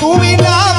તું વિના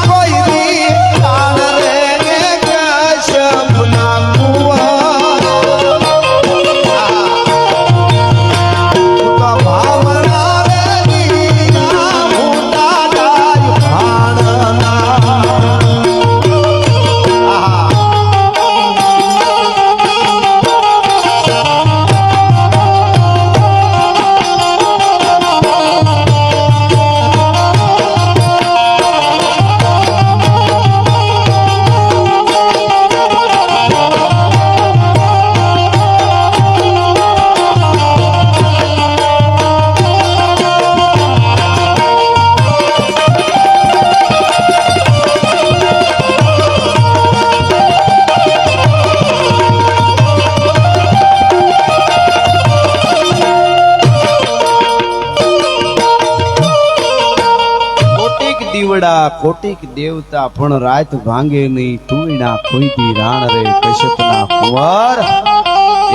દીવડા કોટિક દેવતા પણ રાત ભાંગે નહીં તુંયના કોઈ દી રાણ રે કશ્યપના કુંવર.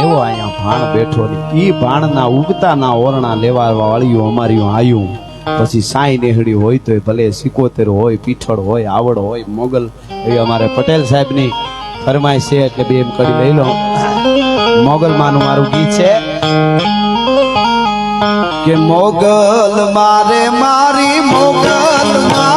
એવો અહીંયા ભાણ બેઠો ઈ ભાણના ઉગતાના ઓરણા લેવા વાળ્યું અમારી આયું. પછી સાંઈ નેહડી હોય તો ભલે સિકોતેર હોય, પીઠળ હોય, આવડ હોય, મોગલ, એ અમારે પટેલ સાહેબની ફરમાઈશ છે એટલે બે એમ કરી લઈ લો મોગલમાંનું મારું ગીત છે કે મોગલ મારે મારી મોગલ માં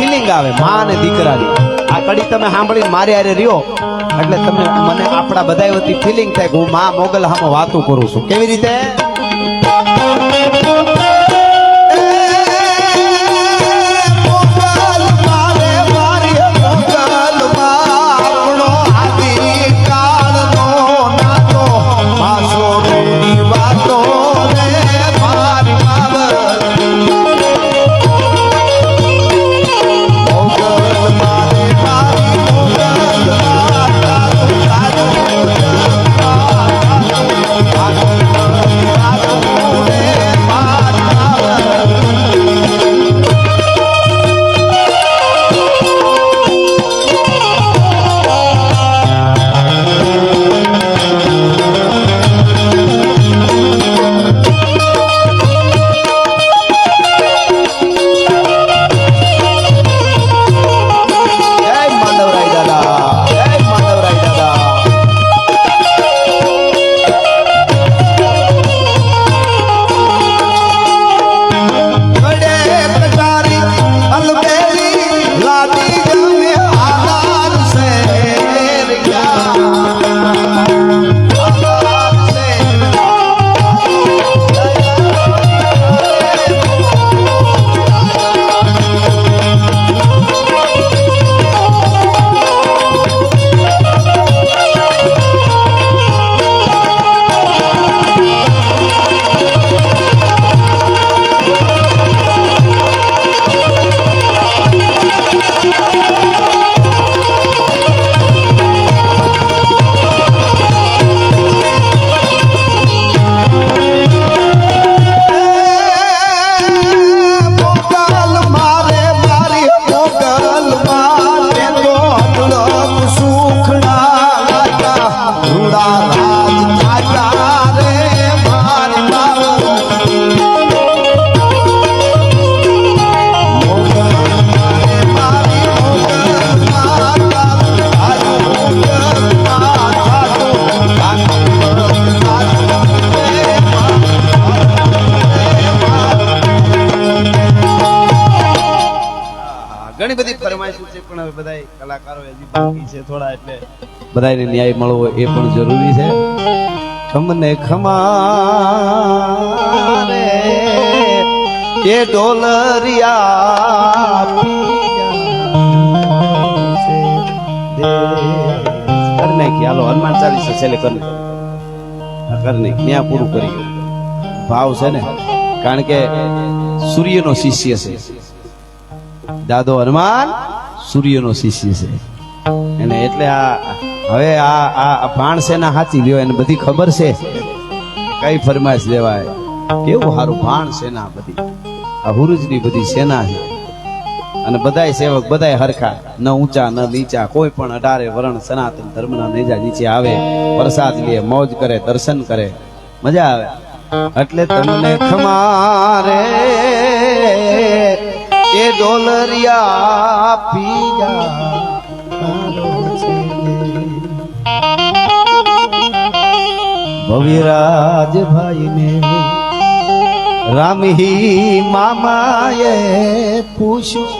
ફિલિંગ આવે, મા અને દીકરાની. આ કડી તમે સાંભળીને મારી હારે રહ્યો, એટલે તમે મને આપણા બધાય વતી ફિલિંગ થાય હું મા મોગલ હામો વાતું કરું છું. કેવી રીતે? હજી ન્યાય મળવો એ પણ જરૂરી છે. ખમને ખમા એ ડોલરિયા હનુમાન ચાલીસા છેલ્લે કર કર નાખી ત્યાં પૂરું કરી ભાવ છે ને, કારણ કે સૂર્યનો શિષ્ય છે. દાદો હનુમાન, સૂર્યનો શિષ્ય છે. એને એટલે આ, હવે આ આ ભાણ હાચી લ્યો, એને બધી ખબર છે. કઈ ફરમાઈશ દેવાય કેવું સારું ભાણ સેના બધી? આ હુરુજની બધી સેના છે. અને બધાય સેવક, બધાય હરખા. ન ઊંચા, ન નીચા, કોઈ પણ અઢારે વરણ સનાતન ધર્મના નેજા નીચે આવે, પ્રસાદ લે, મોજ કરે, દર્શન કરે. મજા આવે. એટલે તમને ખમારે એ ડોલરિયા પીજા ભવિરાજ ભાઈને રામહી મામાએ પૂછ્યું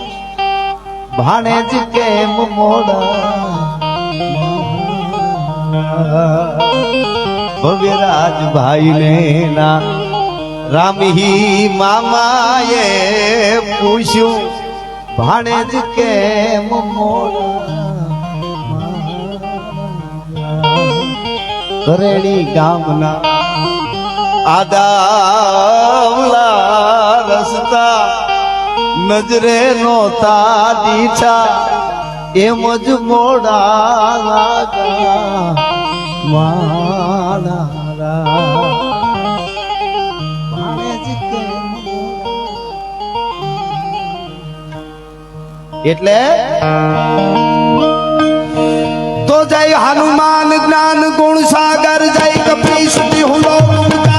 ભાણેજ કેમ મોડા ભવ્યરાજ ભાઈને ના રામહી મામાએ પૂછ્યું ભાણેજ કેમ મોડા કરેણી ગામના આદાવલા રસ્તા નજરે નોતા દીઠા એમ જ મોડા લાગા મારા? એટલે તો જય હનુમાન જ્ઞાન ગુણ સાગર જય કપી સુતી હુલો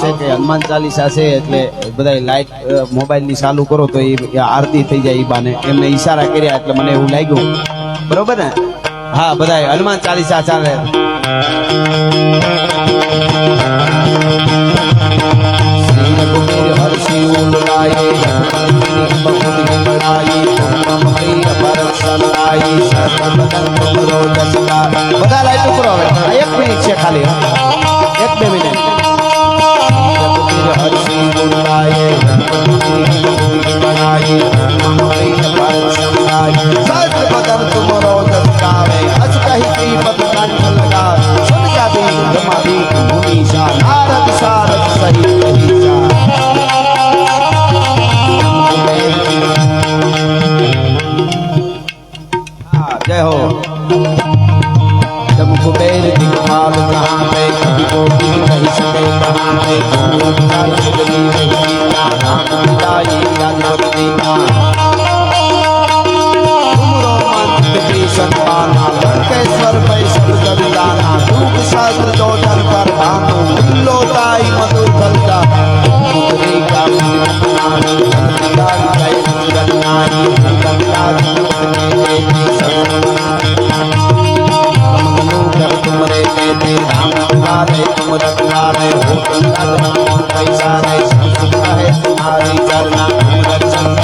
છે કે હનુમાન ચાલીસા છે એટલે બધા લાઈટ મોબાઈલની ચાલુ કરો તો એ આરતી થઈ જાય એ બાને. એમને ઈશારા કર્યા એટલે મને એવું લાગ્યું. બરોબર ને? હા બધા હનુમાન ચાલીસા ચાલે. બધા લાઈટ ઉપર આવે એક મિનિટ છે ખાલી करना पैसा है करना रक्षण